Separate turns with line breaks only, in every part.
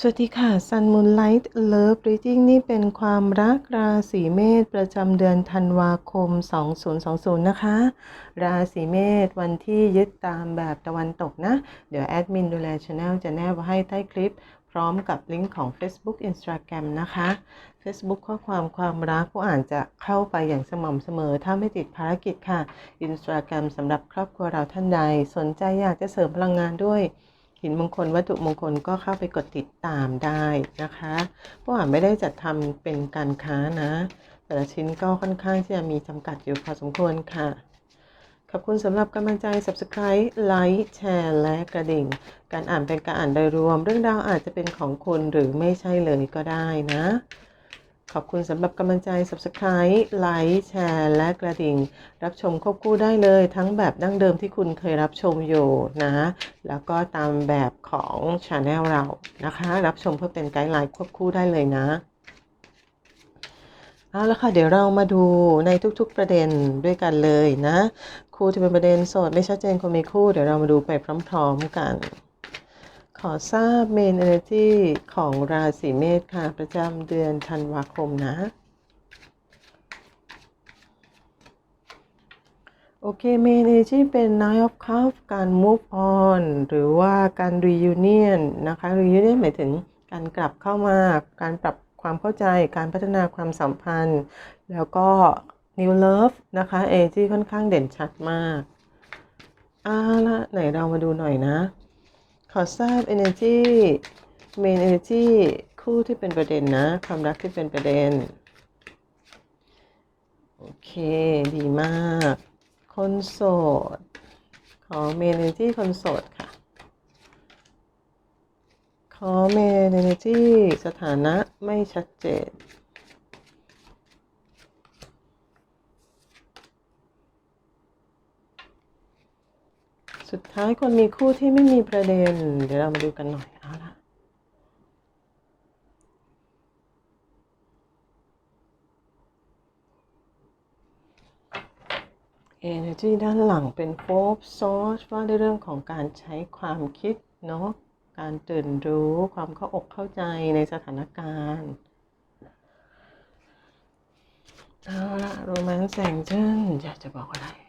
สวัสดีค่ะ Sun Moonlight Love Reading นี่เป็นความรักราศีเมษประจำเดือนธันวาคม 2020 นะคะ ราศีเมษวันที่ยึดตามแบบตะวันตกนะ เดี๋ยวแอดมินดูแลช anel จะแนบไว้ให้ใต้คลิป พร้อมกับลิงก์ของ Facebook Instagram นะคะ Facebook ข้อความความรักผู้อ่านจะเข้าไปอย่างสม่ำเสมอ ถ้าไม่ติดภารกิจค่ะ Instagram สำหรับครอบครัวเราท่านใด สนใจอยากจะเสริมพลังงานด้วย หินมงคลวัตถุมงคลก็เข้าไปกดติดตามได้นะคะพวกอ่านไม่ได้จัดทำเป็นการค้านะ แต่ละชิ้นก็ค่อนข้างที่จะมีจำกัดอยู่พอสมควรค่ะ ขอบคุณสำหรับกำลังใจ Subscribe ไลค์แชร์และกระดิ่ง การอ่านเป็นการอ่านโดยรวม เรื่องราวอาจจะเป็นของคุณหรือไม่ใช่เลยก็ได้นะ ขอบคุณสำหรับกำลังใจ Subscribe ไลค์แชร์ และกระดิ่ง รับชมควบคู่ได้เลยทั้งแบบดั้งเดิมที่คุณเคยรับชมอยู่นะ แล้วก็ตามแบบของ Channel เรานะคะ รับชมเพื่อเป็นไกด์ไลน์ควบคู่ได้เลยนะเอาละค่ะเดี๋ยวเรามาดูในทุกๆประเด็นด้วยกันเลยนะ คู่ที่เป็นประเด็นโสดไม่ชัดเจนคนมีคู่ เดี๋ยวเรามาดูไปพร้อม ๆ กัน ขอทราบเมน energy ของราศีเมษค่ะ ประจำเดือนธันวาคมนะ โอเคเมน energy เป็น Nine of Cups การ move on หรือว่าการ reunion นะคะ reunion หมายถึงการกลับเข้ามา การปรับความเข้าใจการพัฒนาความสัมพันธ์ แล้วก็ new love นะคะ energy ค่อนข้างเด่นชัดมากอ่าละไหนเรามาดูหน่อยนะ ขอทราบ energy main energy คู่ที่เป็นประเด็นนะ ความรักที่เป็นประเด็น โอเค ดีมาก คนโสด ขอ main energy คนโสดค่ะ ขอ main energy สถานะไม่ชัดเจน สุดท้ายคนมีคู่ที่ไม่มีประเด็น เดี๋ยวเรามาดูกันหน่อยเอาละเอเนจีด้านหลังเป็นโฟบซอสว่าในเรื่องของการใช้ความคิดเนาะการตื่นรู้ความเข้าอกเข้าใจในสถานการณ์เอาละโรแมนต์แสงเจิ้นอยากจะบอกอะไร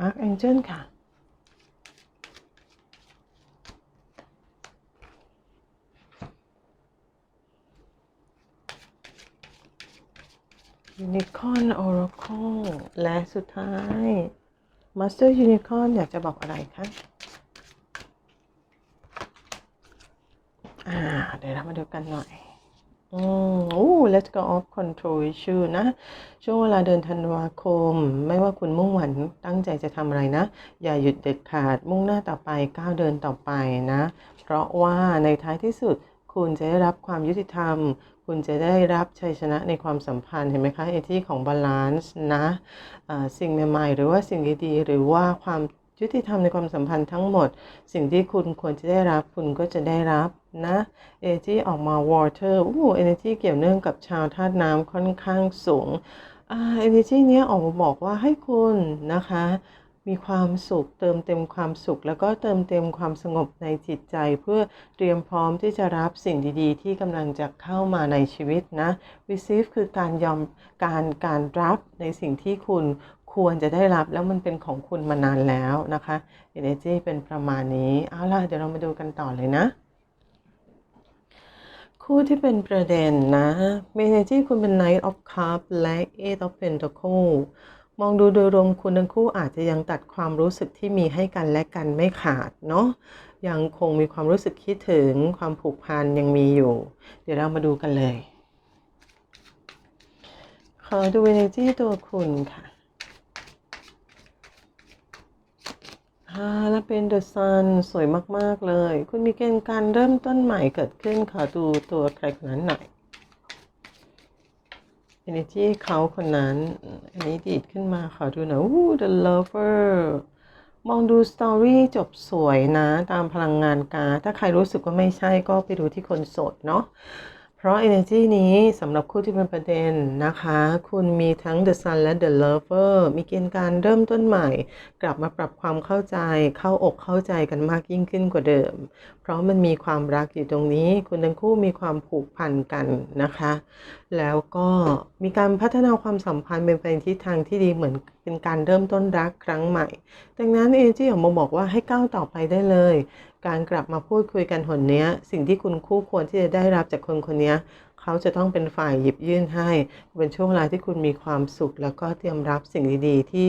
อาร์คแองเจิลค่ะยูนิคอนออร์คและสุดท้ายมาสเตอร์ยูนิคอนอยากจะบอกอะไรคะอ่า เดี๋ยวเรามาดูกันหน่อย อืมโอ้ let's go off control issue นะ ช่วงเวลาเดินธันวาคม ไม่ว่าคุณมุ่งหวังตั้งใจจะทำอะไรนะ อย่าหยุดเด็ดขาดมุ่งหน้าต่อไปก้าวเดินต่อไปนะ เพราะว่าในท้ายที่สุดคุณจะได้รับความยุติธรรม คุณจะได้รับชัยชนะในความสัมพันธ์เห็นไหมคะไอ้ที่ของบาลานซ์นะอ่าสิ่งใหม่ๆ หรือว่าสิ่งดีๆหรือว่าความยุติธรรมในความสัมพันธ์ทั้งหมด สิ่งที่คุณควรจะได้รับ คุณก็จะได้รับ นะ energy ออกมา water อู้ energy เกี่ยวเนื่องกับชาวธาตุน้ำค่อนข้างสูงเอ่า energy เนี้ยออกมาบอกว่าให้คุณนะคะมีความสุขเติมเต็มความสุข แล้วก็เติมเต็มความสงบในจิตใจ เพื่อเตรียมพร้อมที่จะรับสิ่งดีๆ ที่กำลังจะเข้ามาในชีวิตนะ receive คือการยอมการการรับในสิ่งที่คุณควรจะได้รับแล้วมันเป็นของคุณมานานแล้วนะคะ energy เป็นประมาณนี้ เอาล่ะ เดี๋ยวเรามาดูกันต่อเลยนะ คู่ที่เป็นประเด็นนะเมเนจี้คุณเป็น Knight of Cups และ Eight of Pentacles มองดูโดยรวมคุณทั้งคู่อาจจะยังตัดความรู้สึกที่มีให้กันและกันไม่ขาดเนาะยังคงมีความรู้สึกคิดถึงความผูกพันยังมีอยู่ เดี๋ยวเรามาดูกันเลย ขอดู energy ตัวคุณค่ะ อ่าแล้วเป็น The Sun สวยมาก ๆ เลย คุณมีเกณฑ์การเริ่มต้นใหม่เกิดขึ้นขอดูตัวใครคนนั้นหน่อย Energy เขาคนนั้น อันนี้ดีดขึ้นมาขอดูหน่อยอู้ The Lover มองดูสตอรี่จบสวยนะ ตามพลังงานการถ้าใครรู้สึกว่าไม่ใช่ก็ไปดูที่คนโสดเนาะ เพราะ energy นี้สำหรับคู่ที่เป็นประเด็นนะคะ คุณมีทั้ง the sun และ the lover มีเกณฑ์การเริ่มต้นใหม่ กลับมาปรับความเข้าใจ เข้าอกเข้าใจกันมากยิ่งขึ้นกว่าเดิม เพราะมันมีความรักอยู่ตรงนี้ คุณทั้งคู่มีความผูกพันกันนะคะ แล้วก็มีการพัฒนาความสัมพันธ์เป็นไปในทิศทางที่ดีเหมือนเป็นการเริ่มต้นรักครั้งใหม่ ดังนั้น energy ของโมบอกว่าให้ก้าวต่อไปได้เลย การกลับมาพูดคุยกันหนเนี้ย สิ่งที่คุณคู่ควรที่จะได้รับจากคนคนนี้เขาจะต้องเป็นฝ่ายหยิบยื่นให้ เป็นช่วงเวลาที่คุณมีความสุข แล้วก็เตรียมรับสิ่งดีๆ ที่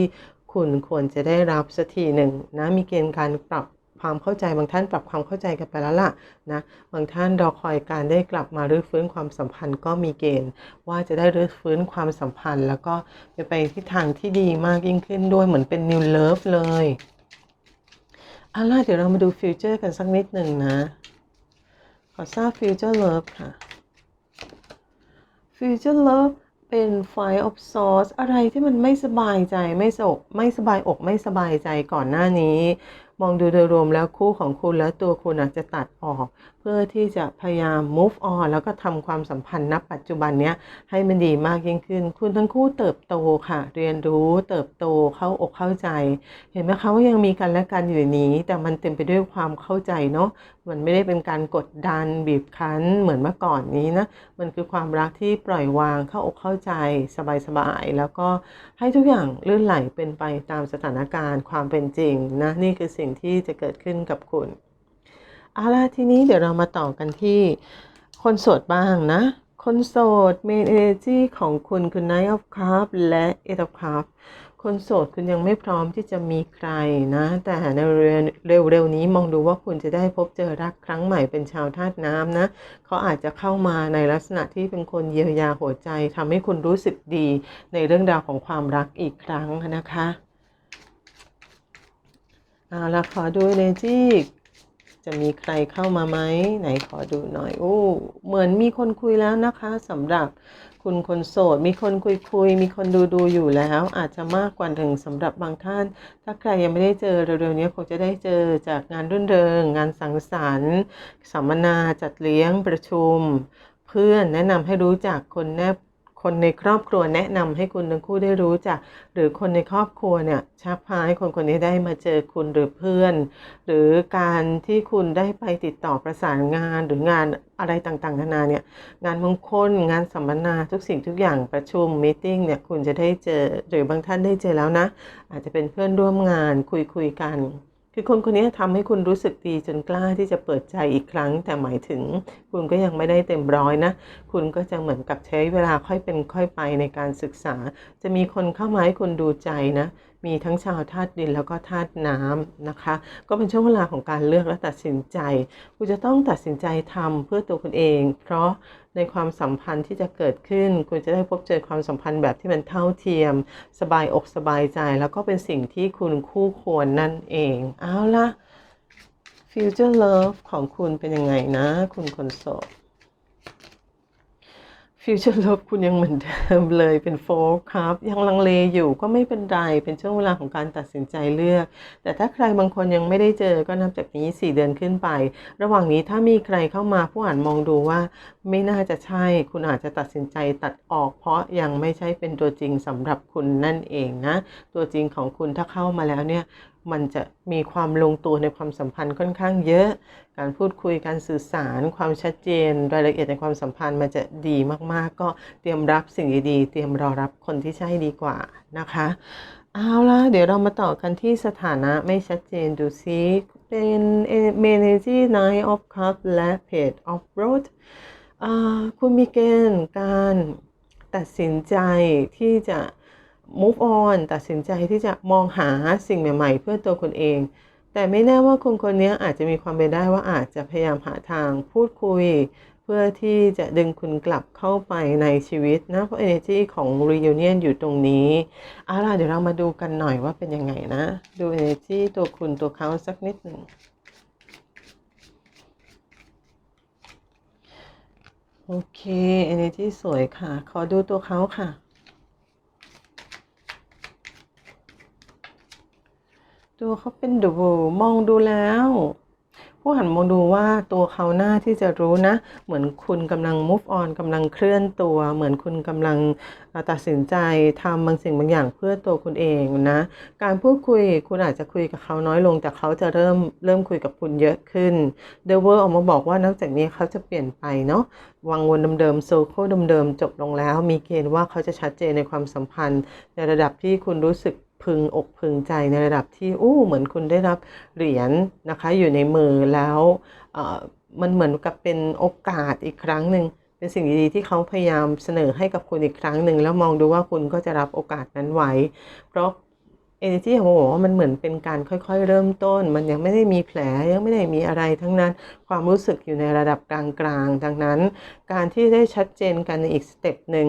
คุณควรจะได้รับสักทีหนึ่งนะมีเกณฑ์การปรับ ความเข้าใจบางท่านปรับความเข้าใจกันไปแล้วล่ะนะบางท่านรอคอยการได้กลับมารื้อฟื้นความสัมพันธ์ก็มีเกณฑ์ ว่าจะได้รื้อฟื้นความสัมพันธ์ แล้วก็จะไปทิศทางที่ดีมากยิ่งขึ้นด้วยเหมือนเป็น new love เลยเอาล่ะเดี๋ยวเรามาดูฟิวเจอร์กันสักนิดหนึ่งนะ ขอทราบฟิวเจอร์เลิฟค่ะ Future Love เป็น Fire of Swords อะไรที่มันไม่สบายใจไม่สกไม่สบายอกไม่สบายใจก่อนหน้านี้ มองดูโดยรวมแล้วคู่ของคุณและตัวคุณอาจจะตัดออก เพื่อที่จะพยายาม move on แล้วก็ทำความสัมพันธ์ณปัจจุบันเนี้ยให้มันดีมากยิ่งขึ้น คุณทั้งคู่เติบโตค่ะ เรียนรู้เติบโตเข้าอกเข้าใจ เห็นไหมคะว่ายังมีกันและกันอยู่นนี้ แต่มันเต็มไปด้วยความเข้าใจเนาะมันไม่ได้เป็นการกดดันบีบคั้นเหมือนเมื่อก่อนนี้นะมันคือความรักที่ปล่อยวางเข้าอกเข้าใจสบายๆแล้วก็ให้ทุกอย่างลื่นไหลเป็นไปตามสถานการณ์ความเป็นจริงนะนี่คือสิ่งที่จะเกิดขึ้นกับคุณเอาล่ะทีนี้เดี๋ยวเรามาต่อกันที่คนโสดบ้างนะ คนโสด main energy ของคุณคือ Knight of Cups และ Eight of Cups คนโสดคุณยังไม่พร้อมที่จะมีใครนะ แต่ในเร็วๆนี้มองดูว่าคุณจะได้พบเจอรักครั้งใหม่เป็นชาวธาตุน้ำนะเขาอาจจะเข้ามาในลักษณะที่เป็นคนเยียวยาหัวใจทำให้คุณรู้สึกดีในเรื่องราวของความรักอีกครั้งนะคะ เอาละขอดู energy จะมีใครเข้ามาไหมไหนขอดูหน่อย โอ้ เหมือนมีคนคุยแล้วนะคะสำหรับคุณคนโสด มีคนคุยคุย มีคนดูดูอยู่แล้ว อาจจะมากกว่าหนึ่งสำหรับบางท่าน ถ้าใครยังไม่ได้เจอเร็วๆนี้คงจะได้เจอจากงานรื่นเริง งานสังสรรค์สัมมนาจัดเลี้ยงประชุม เพื่อนแนะนำให้รู้จักคนแนบ คนในครอบครัวแนะนำให้คุณทั้งคู่ได้รู้จัก หรือคนในครอบครัวเนี่ยชักพาให้คนคนนี้ได้มาเจอคุณหรือเพื่อน หรือการที่คุณได้ไปติดต่อประสานงานหรืองานอะไรต่างๆนานาเนี่ยงานมงคลงานสัมมนาทุกสิ่งทุกอย่างประชุมมีติ้งเนี่ยคุณจะได้เจอหรือบางท่านได้เจอแล้วนะ อาจจะเป็นเพื่อนร่วมงานคุยคุยกัน คือคนคนนี้ทำให้คุณรู้สึกดีจนกล้าที่จะเปิดใจอีกครั้ง แต่หมายถึงคุณก็ยังไม่ได้เต็มร้อยนะ คุณก็จะเหมือนกับใช้เวลาค่อยเป็นค่อยไปในการศึกษา จะมีคนเข้ามาให้คุณดูใจนะ มีทั้งชาวธาตุดินแล้วก็ธาตุน้ำนะคะ ก็เป็นช่วงเวลาของการเลือกและตัดสินใจ คุณจะต้องตัดสินใจทำเพื่อตัวคุณเอง เพราะในความสัมพันธ์ที่จะเกิดขึ้น คุณจะได้พบเจอความสัมพันธ์แบบที่มันเท่าเทียม สบายอกสบายใจ แล้วก็เป็นสิ่งที่คุณคู่ควรนั่นเอง เอาละ Future Love ของคุณเป็นยังไงนะ คุณคนโสด ฟิวเจอร์ลบคุณยังเหมือนเดิมเลยเป็นโฟล์ครับ ยังลังเลอยู่ก็ไม่เป็นไร เป็นช่วงเวลาของการตัดสินใจเลือก แต่ถ้าใครบางคนยังไม่ได้เจอก็นับจากนี้ 4 เดือนขึ้นไป ระหว่างนี้ถ้ามีใครเข้ามาผู้อ่านมองดูว่า ไม่น่าจะใช่ คุณอาจจะตัดสินใจตัดออก เพราะยังไม่ใช่เป็นตัวจริงสำหรับคุณนั่นเองนะ ตัวจริงของคุณถ้าเข้ามาแล้วเนี่ย มันจะมีความลงตัวในความสัมพันธ์ค่อนข้างเยอะ การพูดคุยการสื่อสาร ความชัดเจน รายละเอียดในความสัมพันธ์มันจะดีมากๆ ก็เตรียมรับสิ่งดีๆ เตรียมรอรับคนที่ใช่ดีกว่านะคะเอาล่ะเดี๋ยวเรามาต่อกันที่สถานะไม่ชัดเจนดูซิเป็นเมเนจีไนท์ออฟคัพและเพจออฟโรดคุณมีเกณฑ์การตัดสินใจที่จะ move on ตัดสินใจที่จะมองหาสิ่งใหม่ ๆ เพื่อตัวคุณเอง แต่ไม่แน่ว่าคนคนนี้อาจจะมีความเป็นได้ว่าอาจจะพยายามหาทางพูดคุย เพื่อที่จะดึงคุณกลับเข้าไปในชีวิตนะเพราะ energy ของ reunion อยู่ตรงนี้เอาล่ะเดี๋ยวเรามาดูกันหน่อยว่าเป็นยังไงนะ ดู energy ตัวคุณตัวเขาสักนิดหนึ่งโอเค energy สวยค่ะ ขอดูตัวเขาค่ะ ตัวเขาเป็น The World มองดูแล้ว ผู้หันมองดูว่าตัวเขาหน้าที่จะรู้นะ เหมือนคุณกำลัง move on กำลังเคลื่อนตัว เหมือนคุณกำลังตัดสินใจทำบางสิ่งบางอย่างเพื่อตัวคุณเองนะ การพูดคุยคุณอาจจะคุยกับเขาน้อยลง แต่เขาจะเริ่มเริ่มคุยกับคุณเยอะขึ้น The World ออกมาบอกว่านอกจากนี้เขาจะเปลี่ยนไปเนาะวังวนเดิมๆโซโคเดิมๆจบลงแล้ว มีเกณฑ์ว่าเขาจะชัดเจนในความสัมพันธ์ ในระดับที่คุณรู้สึก พึงอกพึงใจในระดับที่อู้เหมือนคุณได้รับเหรียญนะคะอยู่ในมือแล้วมันเหมือนกับเป็นโอกาสอีกครั้งหนึ่งเป็นสิ่งดีๆที่เขาพยายามเสนอให้กับคุณอีกครั้งหนึ่งแล้วมองดูว่าคุณก็จะรับโอกาสนั้นไว้ เพราะ energy ของผมบอกว่ามันเหมือนเป็นการค่อยๆ เริ่มต้น มันยังไม่ได้มีแผลยังไม่ได้มีอะไรทั้งนั้นความรู้สึกอยู่ในระดับกลางๆดังนั้น การที่ได้ชัดเจนกันในอีกสเต็ปหนึ่ง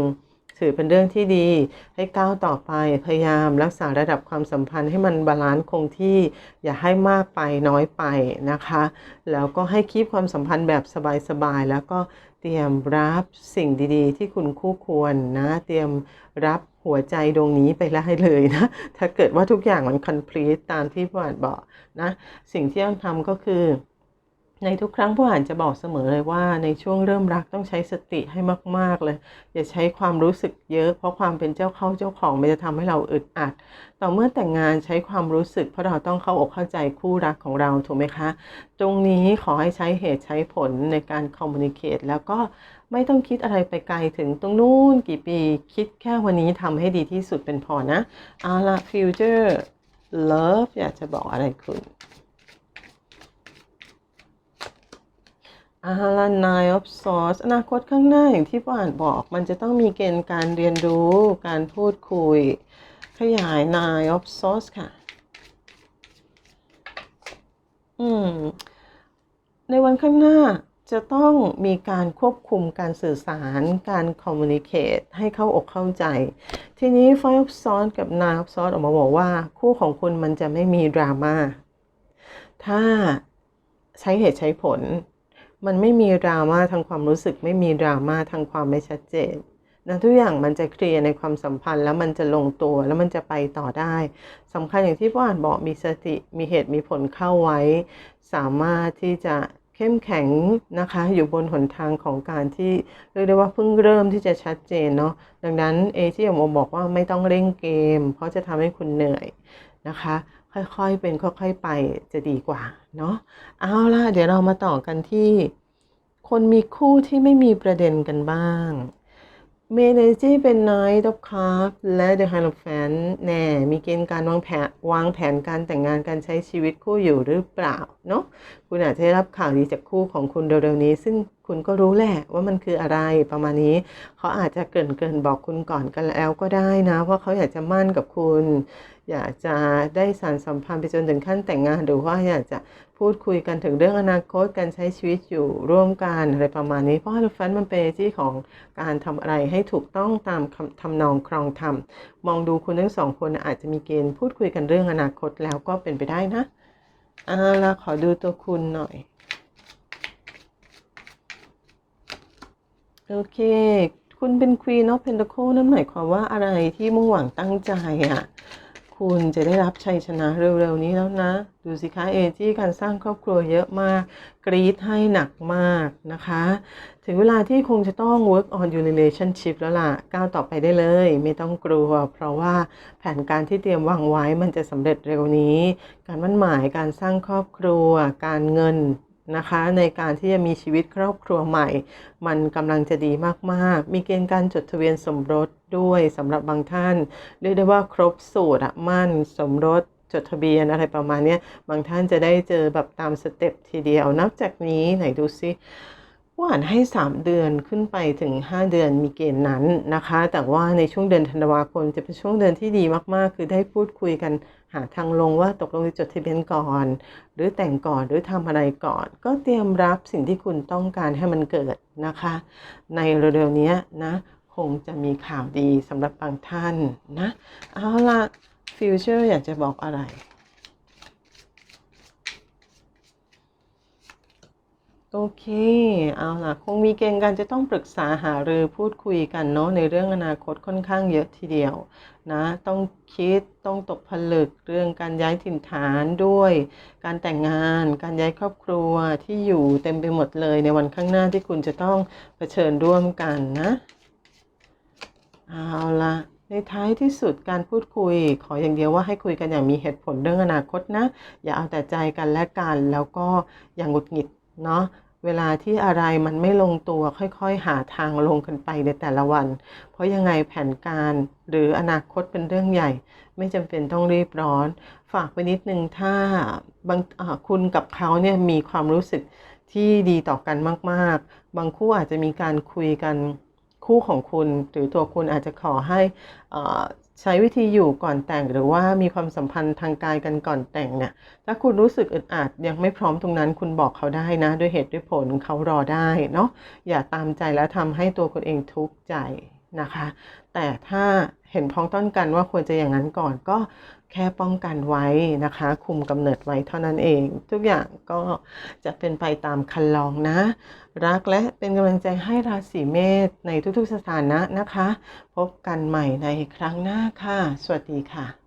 ถือเป็นเรื่องที่ดี ให้ก้าวต่อไปพยายามรักษาระดับความสัมพันธ์ให้มันบาลานซ์คงที่ อย่าให้มากไปน้อยไปนะคะ แล้วก็ให้คีบความสัมพันธ์แบบสบายๆแล้วก็เตรียมรับสิ่งดีๆ ที่คุณคู่ควรนะ เตรียมรับหัวใจดวงนี้ไปได้เลยนะ ถ้าเกิดว่าทุกอย่างมัน complete ตามที่ผู้อ่านบอกนะ สิ่งที่ต้องทำก็คือ ในทุกครั้งผู้อ่านจะบอกเสมอเลยว่าในช่วงเริ่มรักต้องใช้สติให้มาก ๆ เลย อย่าใช้ความรู้สึกเยอะ เพราะความเป็นเจ้าเข้าเจ้าของมันจะทำให้เราอึดอัด ต่อเมื่อแต่งงานใช้ความรู้สึก เพราะเราต้องเข้าอกเข้าใจคู่รักของเราถูกไหมคะ ตรงนี้ขอให้ใช้เหตุใช้ผลในการคอมมูนิเคตแล้วก็ไม่ต้องคิดอะไรไปไกลถึงตรงนู้นกี่ปีคิดแค่วันนี้ทำให้ดีที่สุดเป็นพอนะอาละ future love อยากจะบอกอะไรคุณ อาฮารา nine of swords อนาคตข้างหน้าอย่างที่ป้าอ่านบอก มันจะต้องมีเกณฑ์การเรียนรู้ การพูดคุย ขยาย nine of swords ค่ะ อืม ในวันข้างหน้าจะต้องมีการควบคุมการสื่อสาร การคอมมูนิเคตให้เข้าอกเข้าใจ ทีนี้ Five of Swords กับ Nine of Swords ออกมาบอกว่า คู่ของคุณมันจะไม่มีดราม่า ถ้าใช้เหตุใช้ผล มันไม่มีดราม่าทางความรู้สึก ไม่มีดราม่าทางความไม่ชัดเจนนะทุกอย่างมันจะเคลียร์ในความสัมพันธ์แล้วมันจะลงตัวแล้วมันจะไปต่อได้สำคัญอย่างที่พ่ออ่านบอกมีสติมีเหตุมีผลเข้าไว้ สามารถที่จะเข้มแข็งนะคะ อยู่บนหนทางของการที่เรียกได้ว่าเพิ่งเริ่มที่จะชัดเจนเนาะดังนั้นเอที่ผมบอกว่าไม่ต้องเร่งเกม เพราะจะทำให้คุณเหนื่อย นะคะ ค่อยๆเป็นค่อยๆไปจะดีกว่าเนาะเอาล่ะเดี๋ยวเรามาต่อกันที่ คนมีคู่ที่ไม่มีประเด็นกันบ้างเมเนจีเป็น Knight of Cups และ The Hierophant แน่ มีเกณฑ์การวางแผนวางแผนการแต่งงานการใช้ชีวิตคู่อยู่หรือเปล่าเนาะคุณอาจจะได้รับข่าวดีจากคู่ของคุณเร็วๆนี้ ซึ่งคุณก็รู้แหละว่ามันคืออะไรประมาณนี้ เขาอาจจะเกรินบอกคุณก่อนกันแล้วก็ได้นะ ว่าเขาอยากจะมั่นกับคุณ อยากจะได้สานสัมพันธ์ไปจนถึงขั้นแต่งงาน หรือว่าอยากจะพูดคุยกันถึงเรื่องอนาคตการใช้ชีวิตอยู่ร่วมกันอะไรประมาณนี้ เพราะฮาร์ฟันมันเป็นที่ของการทำอะไรให้ถูกต้องตามคำทำนองครองธรรมมองดูคุณทั้งสองคนอาจจะมีเกณฑ์พูดคุยกันเรื่องอนาคตแล้วก็เป็นไปได้นะเอาละขอดูตัวคุณหน่อยโอเค คุณเป็น Queen of Pentacle นั่นหมายความว่าอะไรที่มุ่งหวังตั้งใจอะ คุณจะได้รับชัยชนะเร็วๆนี้แล้วนะ ดูสิคะเอที่การสร้างครอบครัวเยอะมาก กรีดให้หนักมากนะคะ ถึงเวลาที่คงจะต้อง work on your relationship แล้วล่ะ ก้าวต่อไปได้เลย ไม่ต้องกลัว เพราะว่าแผนการที่เตรียมวางไว้มันจะสำเร็จเร็วนี้ การมั่นหมายการสร้างครอบครัว การเงิน นะคะ ในการที่จะมีชีวิตครอบครัวใหม่ มันกำลังจะดีมากๆ มีเกณฑ์การจดทะเบียนสมรสด้วยสำหรับบางท่าน เรียกได้ว่าครบสูตรอะมั่นสมรสจดทะเบียนอะไรประมาณนี้บางท่านจะได้เจอแบบตามสเต็ปทีเดียวนอกจากนี้ไหนดูซิ ว่าอ่านให้ 3 เดือนขึ้นไปถึง 5 เดือนมีเกณฑ์นั้นนะคะ แต่ว่าในช่วงเดือนธันวาคมจะเป็นช่วงเดือนที่ดีมากๆ คือได้พูดคุยกันหาทางลงว่าตกลงจะจดทะเบียนก่อน หรือแต่งก่อนหรือทำอะไรก่อน ก็เตรียมรับสิ่งที่คุณต้องการให้มันเกิดนะคะ ในเร็วๆนี้นะคงจะมีข่าวดีสำหรับบางท่านนะเอาละฟิวเจอร์อยากจะบอกอะไร โอเค เอาล่ะ คงมีเกณฑ์การจะต้องปรึกษาหารือพูดคุยกันเนาะในเรื่องอนาคตค่อนข้างเยอะทีเดียวนะ ต้องคิดต้องตกผลึกเรื่องการย้ายถิ่นฐานด้วย การแต่งงาน การย้ายครอบครัวที่อยู่เต็มไปหมดเลยในวันข้างหน้าที่คุณจะต้องเผชิญร่วมกันนะ เอาล่ะในท้ายที่สุดการพูดคุย ขออย่างเดียวว่าให้คุยกันอย่างมีเหตุผลเรื่องอนาคตนะ อย่าเอาแต่ใจกันและกันแล้วก็อย่างหงุดหงิดเนาะ เวลาที่อะไรมันไม่ลงตัวค่อยๆ หาทางลงกันไปในแต่ละวัน เพราะยังไงแผนการหรืออนาคตเป็นเรื่องใหญ่ ไม่จำเป็นต้องรีบร้อน ฝากไปนิดนึงถ้าบางอ่าคุณกับเขาเนี่ยมีความรู้สึกที่ดีต่อกันมาก ๆ บางคู่อาจจะมีการคุยกันคู่ของคุณ หรือตัวคุณอาจจะขอให้อ่า ใช้วิธีอยู่ก่อนแต่งหรือว่ามีความสัมพันธ์ทางกายกันก่อนแต่งเนี่ยถ้าคุณรู้สึกอึดอัดยังไม่พร้อมตรงนั้นคุณบอกเขาได้นะ ด้วยเหตุด้วยผลเขารอได้เนาะอย่าตามใจแล้วทำให้ตัวคุณเองทุกข์ใจนะคะ แต่ถ้าเห็นพ้องต้องกันว่าควรจะอย่างนั้นก่อนก็ แค่ป้องกันไว้นะคะ คุมกำเนิดไว้เท่านั้นเอง ทุกอย่างก็จะเป็นไปตามคันลองนะ รักและเป็นกำลังใจให้ราศีเมษในทุกๆสถานะนะคะ พบกันใหม่ในครั้งหน้าค่ะ สวัสดีค่ะ